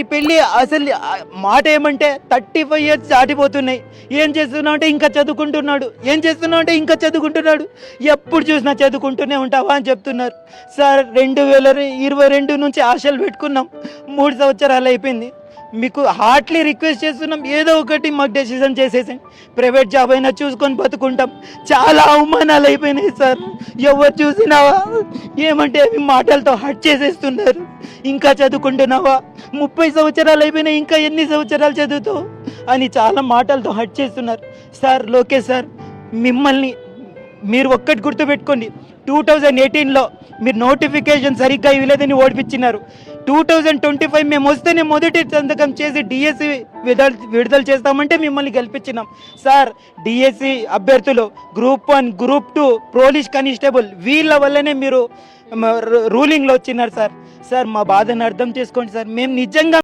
ఈ పెళ్ళి అసలు మాట ఏమంటే థర్టీ ఫైవ్ ఇయర్స్ దాటిపోతున్నాయి. ఏం చేస్తున్నావు అంటే ఇంకా చదువుకుంటున్నాడు. ఏం చేస్తున్నావు అంటే ఇంకా చదువుకుంటున్నాడు. ఎప్పుడు చూసినా చదువుకుంటూనే ఉంటావా అని చెప్తున్నారు. సార్ రెండు వేల ఇరవై రెండు నుంచి ఆశలు పెట్టుకున్నాం. మూడు సంవత్సరాలు అయిపోయింది. మీకు హార్ట్లీ రిక్వెస్ట్ చేస్తున్నాం ఏదో ఒకటి మాకు డెసిషన్ చేసేసాం ప్రైవేట్ జాబ్ అయినా చూసుకొని బతుకుంటాం. చాలా అవమానాలు అయిపోయినాయి సార్. ఎవరు చూసినావా? ఏమంటే అవి మాటలతో హట్ చేసేస్తున్నారు. ఇంకా చదువుకుంటున్నావా? ముప్పై సంవత్సరాలు అయిపోయినాయి ఇంకా ఎన్ని సంవత్సరాలు చదువుతావు? అని చాలా మాటలతో హట్ చేస్తున్నారు. సార్ లోకేష్ సార్ మిమ్మల్ని మీరు ఒక్కటి గుర్తుపెట్టుకోండి. టూ థౌజండ్ ఎయిటీన్లో మీరు నోటిఫికేషన్ సరిగ్గా ఇవ్వలేదని ఓడిపించినారు టూ థౌజండ్ ట్వంటీ ఫైవ్ మేము వస్తేనే మొదటి సంతకం చేసి డిఎస్సి విడుదల విడుదల చేస్తామంటే మిమ్మల్ని గెలిపించినాం. సార్ డిఎస్సి అభ్యర్థులు group one group two police constable వీళ్ళ వల్లనే మీరు రూలింగ్లో వచ్చినారు సార్. సార్ మా బాధను అర్థం చేసుకోండి సార్. మేము నిజంగా